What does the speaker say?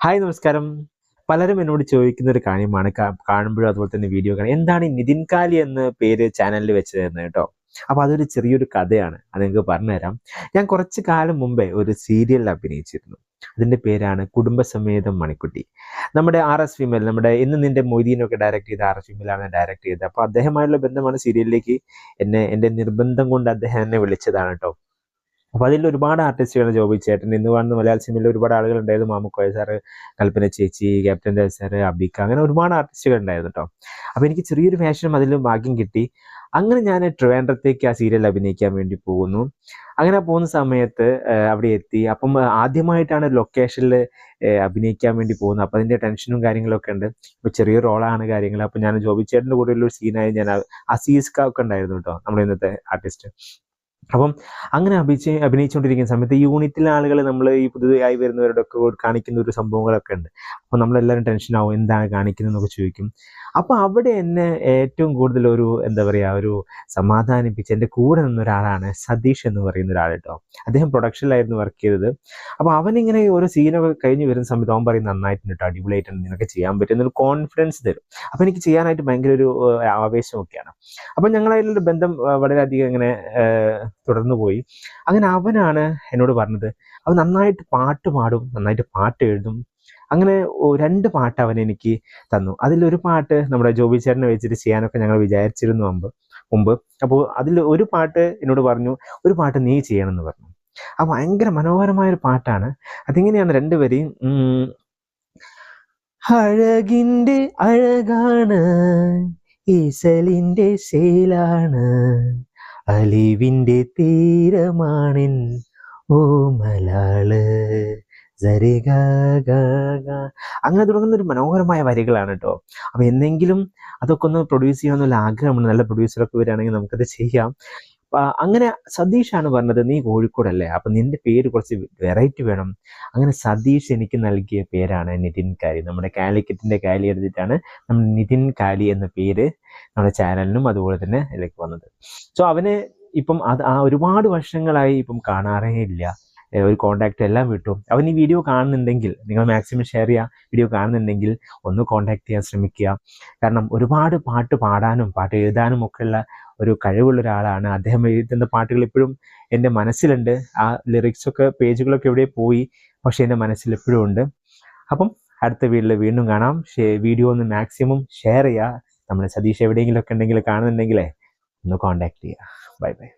Hi നമസ്കാരം. പലരും എന്നോട് ചോദിക്കുന്ന ഒരു കാര്യമാണ് കാണുമ്പോഴും അതുപോലെ തന്നെ വീഡിയോ കാണാൻ എന്താണ് ഈ നിതിൻ കാലി എന്ന പേര് ചാനലിൽ വെച്ചതെന്ന് കേട്ടോ. അപ്പോൾ അതൊരു ചെറിയൊരു കഥയാണ്. അത് നിങ്ങൾക്ക് പറഞ്ഞുതരാം. ഞാൻ കുറച്ച് കാലം മുമ്പേ ഒരു സീരിയലിൽ അഭിനയിച്ചിരുന്നു. അതിന്റെ പേരാണ് കുടുംബസമേതം മണിക്കുട്ടി. നമ്മുടെ ആർ എസ് ഫിമേൽ നമ്മുടെ ഇന്ന് നിന്റെ മൊയ്തീനൊക്കെ ഡയറക്ട് ചെയ്ത ആർ എസ് ഫിമലാണ് ഡയറക്ട് ചെയ്തത്. അപ്പോൾ അദ്ദേഹമായുള്ള ബന്ധമാണ് സീരിയലിലേക്ക് എന്നെ എന്റെ നിർബന്ധം കൊണ്ട് അദ്ദേഹം എന്നെ വിളിച്ചതാണ് കേട്ടോ. അപ്പൊ അതിൽ ഒരുപാട് ആർട്ടിസ്റ്റുകൾ ജോബി ചേട്ടൻ ഇന്ന് കാണുന്ന മലയാള സിനിമയിൽ ഒരുപാട് ആളുകൾ ഉണ്ടായിരുന്നു. മാമുക്കോയ സാറ് കൽപ്പന ചേച്ചി ക്യാപ്റ്റൻ രാജ് സാറ് അബിക്ക. അങ്ങനെ ഒരുപാട് ആർട്ടിസ്റ്റുകൾ ഉണ്ടായിരുന്നു കേട്ടോ അപ്പൊ എനിക്ക് ചെറിയൊരു ഫാഷനും അതിൽ ഭാഗ്യം കിട്ടി. അങ്ങനെ ഞാൻ ട്രിവാൻഡ്രത്തേക്ക് ആ സീരിയൽ അഭിനയിക്കാൻ വേണ്ടി പോകുന്നു. അങ്ങനെ പോകുന്ന സമയത്ത് അവിടെ എത്തി. അപ്പം ആദ്യമായിട്ടാണ് ലൊക്കേഷനിൽ അഭിനയിക്കാൻ വേണ്ടി പോകുന്നത്. അപ്പം അതിന്റെ ടെൻഷനും കാര്യങ്ങളൊക്കെ ഉണ്ട്. ഇപ്പൊ ചെറിയ റോളാണ് കാര്യങ്ങൾ അപ്പം ഞാൻ ജോബി ചേട്ടന്റെ കൂടെ ഉള്ള ഒരു സീനായി ഞാൻ അസീസ് കാ ഒക്കെ ഉണ്ടായിരുന്നു കേട്ടോ നമ്മുടെ ഇന്നത്തെ ആർട്ടിസ്റ്റ് അപ്പം അങ്ങനെ അഭിച്ച് അഭിനയിച്ചുകൊണ്ടിരിക്കുന്ന സമയത്ത് യൂണിറ്റിലെ ആളുകൾ നമ്മൾ ഈ പുതുതായി വരുന്നവരോടൊക്കെ കാണിക്കുന്ന ഒരു സംഭവങ്ങളൊക്കെ ഉണ്ട്. അപ്പോൾ നമ്മളെല്ലാവരും ടെൻഷനാവും എന്താണ് കാണിക്കുന്നതെന്നൊക്കെ ചോദിക്കും. അപ്പോൾ അവിടെ എന്നെ ഏറ്റവും കൂടുതൽ ഒരു എന്താ പറയുക ഒരു സമാധാനിപ്പിച്ച് എന്റെ കൂടെ നിന്ന ഒരാളാണ് സതീഷ് എന്ന് പറയുന്ന ഒരാൾ കേട്ടോ അദ്ദേഹം പ്രൊഡക്ഷനിലായിരുന്നു വർക്ക് ചെയ്തത്. അപ്പോൾ അവനിങ്ങനെ ഓരോ സീനൊക്കെ കഴിഞ്ഞ് വരുന്ന സമയത്ത് അവൻ പറയും നന്നായിട്ടുണ്ട് കേട്ടോ അടിപൊളിയായിട്ടുണ്ട് നിനക്ക് ചെയ്യാൻ പറ്റും എന്നൊരു കോൺഫിഡൻസ് തരും. അപ്പോൾ എനിക്ക് ചെയ്യാനായിട്ട് ഭയങ്കര ഒരു ആവേശമൊക്കെയാണ്. അപ്പം ഞങ്ങളായിട്ടുള്ള ബന്ധം വളരെയധികം ഇങ്ങനെ തുടർന്നു പോയി അങ്ങനെ അവനാണ് എന്നോട് പറഞ്ഞത് അവൻ നന്നായിട്ട് പാട്ട് പാടും നന്നായിട്ട് പാട്ട് എഴുതും. അങ്ങനെ രണ്ട് പാട്ട് അവൻ എനിക്ക് തന്നു. അതിലൊരു പാട്ട് നമ്മുടെ ജോബി ചേട്ടനെ വെച്ചിട്ട് ചെയ്യാനൊക്കെ ഞങ്ങൾ വിചാരിച്ചിരുന്നു മുമ്പ് മുമ്പ്. അപ്പോൾ അതിൽ ഒരു പാട്ട് എന്നോട് പറഞ്ഞു ഒരു പാട്ട് നീ ചെയ്യണം എന്ന് പറഞ്ഞു. ആ ഭയങ്കര മനോഹരമായ ഒരു പാട്ടാണ്. അതിങ്ങനെയാണ് രണ്ടുപേരെയും അഴകിന്റെ അഴകാണ് ഈസലിന്റെ ശീലാണ്. അലിവിന്റെ തീരമാണിൻ ഓ മലാൾ. അങ്ങനെ തുടങ്ങുന്ന ഒരു മനോഹരമായ വരികളാണ് കേട്ടോ അപ്പൊ എന്തെങ്കിലും അതൊക്കെ ഒന്ന് പ്രൊഡ്യൂസ് ചെയ്യണമെന്നുള്ള ആഗ്രഹമുണ്ട് നല്ല പ്രൊഡ്യൂസറൊക്കെ വരികയാണെങ്കിൽ നമുക്കത് ചെയ്യാം അങ്ങനെ സതീഷാണ് പറഞ്ഞത് നീ കോഴിക്കോടല്ലേ? അപ്പൊ നിന്റെ പേര് കുറച്ച് വെറൈറ്റി വേണം. അങ്ങനെ സതീഷ് എനിക്ക് നൽകിയ പേരാണ് നിതിൻ കാലി. നമ്മുടെ കാലിക്കറ്റിന്റെ കാലി എടുത്തിട്ടാണ് നമ്മൾ നിതിൻ കാലി എന്ന പേര് നമ്മുടെ ചാനലിനും അതുപോലെ തന്നെ ഇതിലേക്ക് വന്നത്. സോ അവന് ഇപ്പം അത് ആ ഒരുപാട് വർഷങ്ങളായി ഇപ്പം കാണാറേ ഇല്ല. ഒരു കോണ്ടാക്ട് എല്ലാം വിട്ടു അവൻ ഈ വീഡിയോ കാണുന്നുണ്ടെങ്കിൽ നിങ്ങൾ മാക്സിമം ഷെയർ ചെയ്യുക വീഡിയോ കാണുന്നുണ്ടെങ്കിൽ ഒന്ന് കോണ്ടാക്ട് ചെയ്യാൻ ശ്രമിക്കുക. കാരണം ഒരുപാട് പാട്ട് പാടാനും പാട്ട് എഴുതാനും ഒക്കെയുള്ള ഒരു കഴിവുള്ള ഒരാളാണ്. അദ്ദേഹം എഴുതുന്ന പാട്ടുകൾ ഇപ്പോഴും എന്റെ മനസ്സിലുണ്ട്. ആ ലിറിക്സൊക്കെ പേജുകളൊക്കെ എവിടെ പോയി പക്ഷേ എന്റെ മനസ്സിൽ എപ്പോഴും ഉണ്ട്. അപ്പം അടുത്ത വീട്ടിൽ വീണ്ടും കാണാം. വീഡിയോ ഒന്ന് മാക്സിമം ഷെയർ ചെയ്യുക നമ്മുടെ സതീഷ് എവിടെയെങ്കിലും ഒക്കെ ഉണ്ടെങ്കിൽ കാണുന്നുണ്ടെങ്കിലേ ഒന്ന് കോണ്ടാക്ട് ചെയ്യുക ബൈ ബൈ